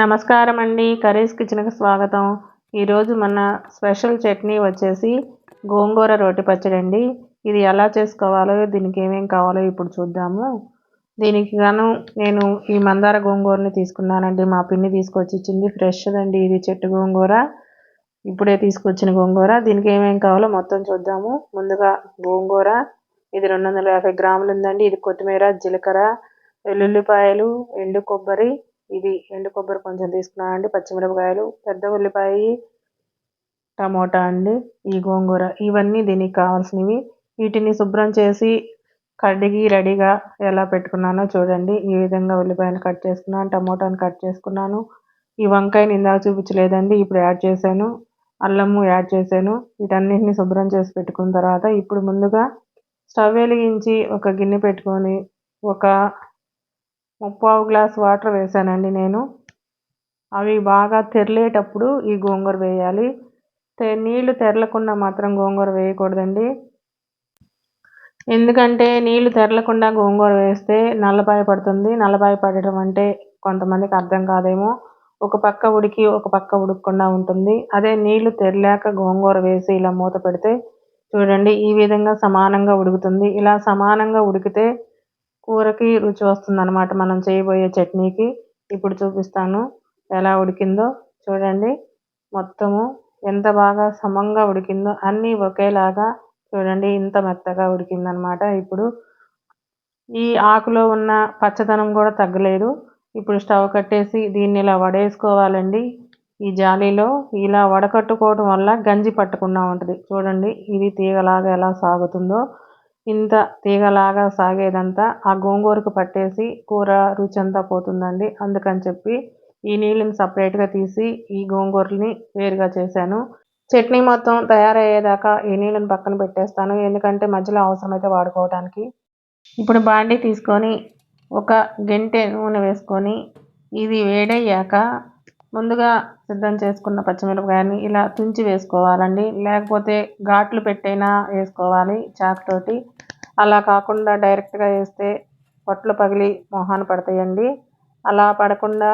నమస్కారం అండి కర్రీస్ కిచెన్కి స్వాగతం. ఈరోజు మన స్పెషల్ చట్నీ వచ్చేసి గోంగూర రోటి పచ్చడి అండి ఇది ఎలా చేసుకోవాలో దీనికి ఏమేమి కావాలో ఇప్పుడు చూద్దాము. దీనికి గాను నేను ఈ మందార గోంగూరని తీసుకున్నానండి. మా పిన్ని తీసుకొచ్చి ఇచ్చింది ఫ్రెష్ అండి ఇది చెట్టు గోంగూర. ఇప్పుడే తీసుకొచ్చిన గోంగూర. దీనికి ఏమేమి కావాలో మొత్తం చూద్దాము. ముందుగా గోంగూర. ఇది రెండు వందల యాభై గ్రాములు ఉందండి ఇది కొత్తిమీర జీలకర్ర వెల్లుల్లిపాయలు ఎండు కొబ్బరి ఇది ఎండు కొబ్బరి కొంచెం తీసుకున్నానండి పచ్చిమిరపకాయలు పెద్ద ఉల్లిపాయ టమోటా అండి ఈ గోంగూర. ఇవన్నీ దీనికి కావాల్సినవి. వీటిని శుభ్రం చేసి కడిగి రెడీగా ఎలా పెట్టుకున్నానో చూడండి. ఈ విధంగా ఉల్లిపాయలు కట్ చేసుకున్నాను టమోటాను కట్ చేసుకున్నాను. ఈ వంకాయని ఇందాక చూపించలేదండి ఇప్పుడు యాడ్ చేశాను. అల్లము యాడ్ చేశాను. వీటన్నిటిని శుభ్రం చేసి పెట్టుకున్న తర్వాత ఇప్పుడు ముందుగా స్టవ్ వెలిగించి ఒక గిన్నె పెట్టుకొని ఒక ముప్పావు గ్లాస్ వాటర్ వేసానండి నేను. అవి బాగా తెరలేటప్పుడు ఈ గోంగూర వేయాలి. నీళ్ళు తెరలకుండా మాత్రం గోంగూర వేయకూడదండి. ఎందుకంటే నీళ్ళు తెరలకుండా గోంగూర వేస్తే నల్లపాయ పడుతుంది. నల్లపాయ పడటం అంటే కొంతమందికి అర్థం కాదేమో. ఒక పక్క ఉడికి ఒక పక్క ఉడకకుండా ఉంటుంది. అదే నీళ్ళు తెరలేక గోంగూర వేసి ఇలా మూత పెడితే చూడండి ఈ విధంగా సమానంగా ఉడుకుతుంది. ఇలా సమానంగా ఉడికితే కూరకి రుచి వస్తుంది అనమాట మనం చేయబోయే చట్నీకి ఇప్పుడు చూపిస్తాను ఎలా ఉడికిందో చూడండి. మొత్తము ఎంత బాగా సమంగా ఉడికిందో అన్నీ ఒకేలాగా చూడండి. ఇంత మెత్తగా ఉడికిందనమాట ఇప్పుడు. ఈ ఆకులో ఉన్న పచ్చదనం కూడా తగ్గలేదు. ఇప్పుడు స్టవ్ కట్టేసి దీన్ని ఇలా వడేసుకోవాలండి. ఈ జాలీలో ఇలా వడకట్టుకోవడం వల్ల గంజి పట్టకుండా ఉంటుంది. చూడండి ఇది తీగలాగా ఎలా సాగుతుందో. ఇంత తీగలాగా సాగేదంతా ఆ గోంగూరకు పట్టేసి కూర రుచి అంతా పోతుందండి. అందుకని చెప్పి ఈ నీళ్ళని సపరేట్గా తీసి ఈ గోంగూరని వేరుగా చేశాను. చట్నీ మొత్తం తయారయ్యేదాకా ఈ నీళ్ళని పక్కన పెట్టేస్తాను. ఎందుకంటే మధ్యలో అవసరమైతే వాడుకోవడానికి ఇప్పుడు బాండీ తీసుకొని ఒక గంటె నూనె వేసుకొని ఇది వేడయ్యాక ముందుగా సిద్ధం చేసుకున్న పచ్చిమిరపకాయని ఇలా తుంచి వేసుకోవాలండి. లేకపోతే ఘాట్లు పెట్టైనా వేసుకోవాలి చాకుతోటి అలా కాకుండా డైరెక్ట్గా వేస్తే పొట్లు పగిలి మొహాన పడతాయండి. అలా పడకుండా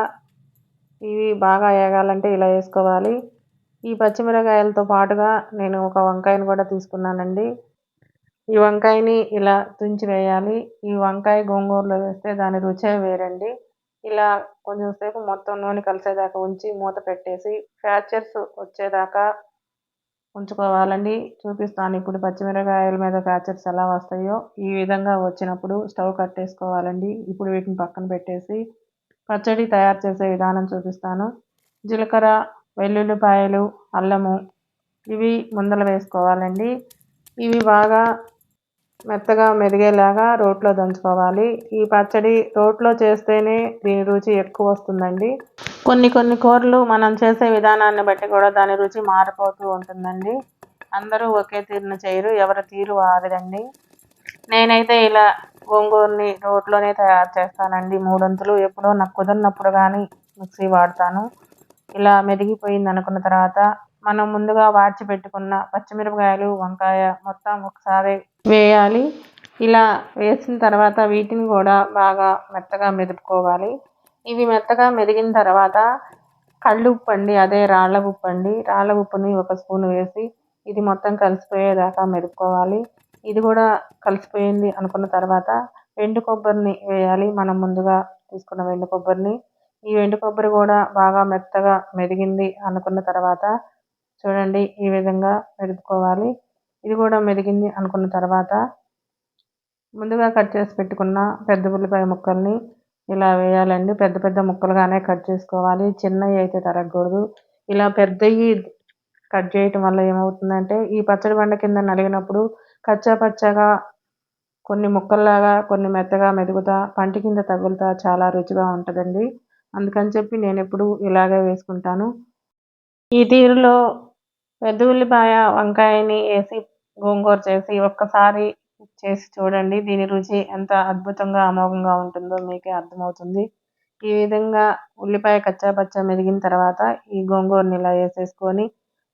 ఇవి బాగా వేగాలంటే ఇలా వేసుకోవాలి. ఈ పచ్చిమిరకాయలతో పాటుగా నేను ఒక వంకాయని కూడా తీసుకున్నానండి. ఈ వంకాయని ఇలా తుంచి వేయాలి. ఈ వంకాయ గోంగూరలో వేస్తే దాని రుచే వేరండి. ఇలా కొంచెం సేపు మొత్తం నూనె కలిసేదాకా ఉంచి మూత పెట్టేసి ఫ్యాచర్స్ వచ్చేదాకా ఉంచుకోవాలండి. చూపిస్తాను ఇప్పుడు పచ్చిమిరపకాయల మీద ప్యాచెస్ ఎలా వస్తాయో. ఈ విధంగా వచ్చినప్పుడు స్టవ్ కట్టేసుకోవాలండి. ఇప్పుడు వీటిని పక్కన పెట్టేసి పచ్చడి తయారు చేసే విధానం చూపిస్తాను. జీలకర్ర వెల్లుల్లిపాయలు అల్లము ఇవి ముందల వేసుకోవాలండి. ఇవి బాగా మెత్తగా మెదిగేలాగా రోట్లో దంచుకోవాలి. ఈ పచ్చడి రోట్లో చేస్తేనే దీని రుచి ఎక్కువ వస్తుందండి. కొన్ని కొన్ని కూరలు మనం చేసే విధానాన్ని బట్టి కూడా దాని రుచి మారిపోతూ ఉంటుందండి. అందరూ ఒకే తీరును చేయరు ఎవరి తీరు వారిదండి నేనైతే ఇలా గోంగూరని రోట్లోనే తయారు చేస్తానండి. మూడొంతులు ఎప్పుడో నాకు కుదిరినప్పుడు కానీ మిక్సీ వాడతాను. ఇలా మెదిగిపోయింది అనుకున్న తర్వాత మనం ముందుగా వాడ్చి పెట్టుకున్న పచ్చిమిరపకాయలు వంకాయ మొత్తం ఒకసారి వేయాలి. ఇలా వేసిన తర్వాత వీటిని కూడా బాగా మెత్తగా మెదుపుకోవాలి. ఇవి మెత్తగా మెదిగిన తర్వాత కళ్ళు ఉప్పు అండి అదే రాళ్ళ ఉప్పు అండి రాళ్ళ ఉప్పుని ఒక స్పూన్ వేసి ఇది మొత్తం కలిసిపోయేదాకా మెదుపుకోవాలి. ఇది కూడా కలిసిపోయింది అనుకున్న తర్వాత ఎండు కొబ్బరిని వేయాలి. మనం ముందుగా తీసుకున్న వెండు కొబ్బరిని. ఈ వెండు కొబ్బరి కూడా బాగా మెత్తగా మెదిగింది అనుకున్న తర్వాత చూడండి ఈ విధంగా మెదుపుకోవాలి. ఇది కూడా మెదిగింది అనుకున్న తర్వాత ముందుగా కట్ చేసి పెట్టుకున్న పెద్ద ఉల్లిపాయ ముక్కల్ని ఇలా వేయాలండి. పెద్ద పెద్ద ముక్కలుగానే కట్ చేసుకోవాలి. చిన్నవి అయితే తరగకూడదు. ఇలా పెద్దవి కట్ చేయటం వల్ల ఏమవుతుందంటే ఈ పచ్చడి బండ కింద నలిగినప్పుడు కచ్చా పచ్చగా కొన్ని ముక్కల్లాగా కొన్ని మెత్తగా మెదుగుతా పంటి కింద తగులుతా చాలా రుచిగా ఉంటుందండి. అందుకని చెప్పి నేను ఎప్పుడు ఇలాగే వేసుకుంటాను. ఈ తీరులో పెద్ద ఉల్లిపాయ వంకాయని వేసి గోంగూర చేసి ఒక్కసారి చేసి చూడండి. దీని రుచి ఎంత అద్భుతంగా అమోఘంగా ఉంటుందో మీకే అర్థమవుతుంది. ఈ విధంగా ఉల్లిపాయ కచ్చా పచ్చా మెదిగిన తర్వాత ఈ గోంగూరని ఇలా వేసేసుకొని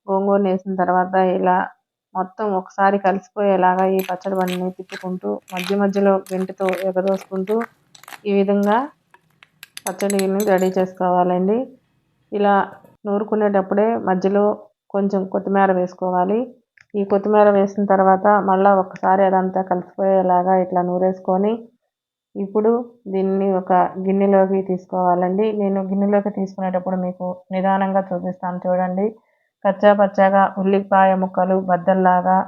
గోంగూరని వేసిన తర్వాత ఇలా మొత్తం ఒకసారి కలిసిపోయేలాగా ఈ పచ్చడి బండిని తిప్పుకుంటూ మధ్య మధ్యలో గెంటితో ఎగదోసుకుంటూ ఈ విధంగా పచ్చడిని రెడీ చేసుకోవాలండి. ఇలా నూరుకునేటప్పుడే మధ్యలో కొంచెం కొత్తిమీర వేసుకోవాలి. ఈ కొత్తిమీర వేసిన తర్వాత మళ్ళీ ఒకసారి అదంతా కలిసిపోయేలాగా ఇట్లా నూరేసుకొని ఇప్పుడు దీన్ని ఒక గిన్నెలోకి తీసుకోవాలండి. నేను గిన్నెలోకి తీసుకునేటప్పుడు మీకు నిదానంగా చూపిస్తాను చూడండి. కచ్చా పచ్చాగా ఉల్లిపాయ ముక్కలు బద్దల్లాగా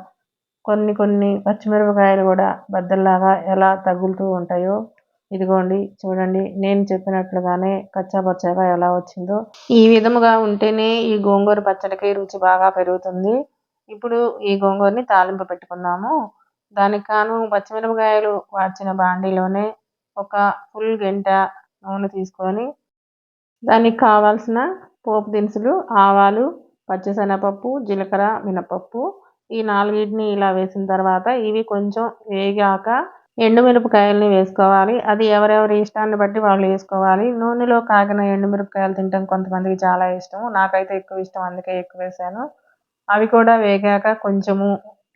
కొన్ని కొన్ని పచ్చిమిరపకాయలు కూడా బద్దల్లాగా ఎలా తగులుతూ ఉంటాయో ఇదిగోండి చూడండి. నేను చెప్పినట్లుగానే కచ్చా పచ్చాగా ఎలా వచ్చిందో. ఈ విధముగా ఉంటేనే ఈ గోంగూర పచ్చడికి రుచి బాగా పెరుగుతుంది. ఇప్పుడు ఈ గోంగూరని తాలింపు పెట్టుకుందాము. దానికి కాను పచ్చిమిరపకాయలు వాచిన బాండీలోనే ఒక ఫుల్ గంట నూనె తీసుకొని దానికి కావాల్సిన పోపు దినుసులు ఆవాలు పచ్చిశనగపప్పు జీలకర్ర మినపప్పు ఈ నాలుగిటిని ఇలా వేసిన తర్వాత ఇవి కొంచెం వేగాక ఎండుమిరపకాయలని వేసుకోవాలి. అది ఎవరెవరి ఇష్టాన్ని బట్టి వాళ్ళు వేసుకోవాలి. నూనెలో కాగిన ఎండుమిరపకాయలు తినడం కొంతమందికి చాలా ఇష్టం నాకైతే ఎక్కువ ఇష్టం అందుకే ఎక్కువ వేసాను. అవి కూడా వేగాక కొంచెము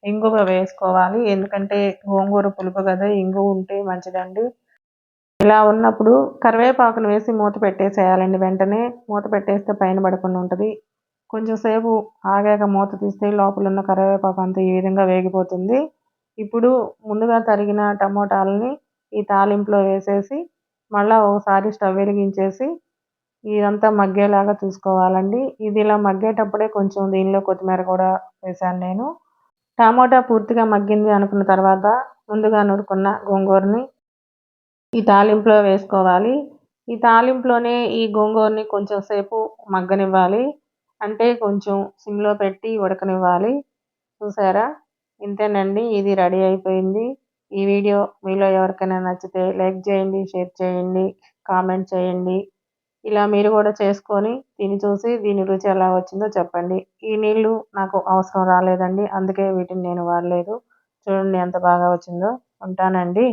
ఇంగువ వేసుకోవాలి. ఎందుకంటే గోంగూర పులుపు కదా ఇంగువ ఉంటే మంచిదండి. ఇలా ఉన్నప్పుడు కరివేపాకును వేసి మూత పెట్టేసేయాలండి. వెంటనే మూత పెట్టేస్తే పైన పడకుండా ఉంటుంది. కొంచెం సేపు ఆగాక మూత తీస్తే లోపల ఉన్న కరివేపాకు అంతా ఈ విధంగా వేగిపోతుంది. ఇప్పుడు ముందుగా తరిగిన టమోటాలని ఈ తాలింపులో వేసేసి మళ్ళీ ఒకసారి స్టవ్ వెలిగించేసి ఇదంతా మగ్గేలాగా చూసుకోవాలండి. ఇది ఇలా మగ్గేటప్పుడే కొంచెం దీనిలో కొత్తిమీర కూడా వేసాను నేను. టమోటా పూర్తిగా మగ్గింది అనుకున్న తర్వాత ముందుగా నూరుకున్న గోంగూరని ఈ తాలింపులో వేసుకోవాలి. ఈ తాలింపులోనే ఈ గోంగూరని కొంచెం సేపు మగ్గనివ్వాలి. అంటే కొంచెం సిమ్లో పెట్టి ఉడకనివ్వాలి. చూసారా? ఇంతేనండి. ఇది రెడీ అయిపోయింది. ఈ వీడియో మీలో ఎవరికైనా నచ్చితే లైక్ చేయండి షేర్ చేయండి కామెంట్ చేయండి. ఇలా మీరు కూడా చేసుకొని దీన్ని చూసి దీని రుచి ఎలా వచ్చిందో చెప్పండి. ఈ నీళ్ళు నాకు అవసరం రాలేదండి. అందుకే వీటిని నేను వాడలేదు. చూడండి ఎంత బాగా వచ్చిందో. ఉంటానండి.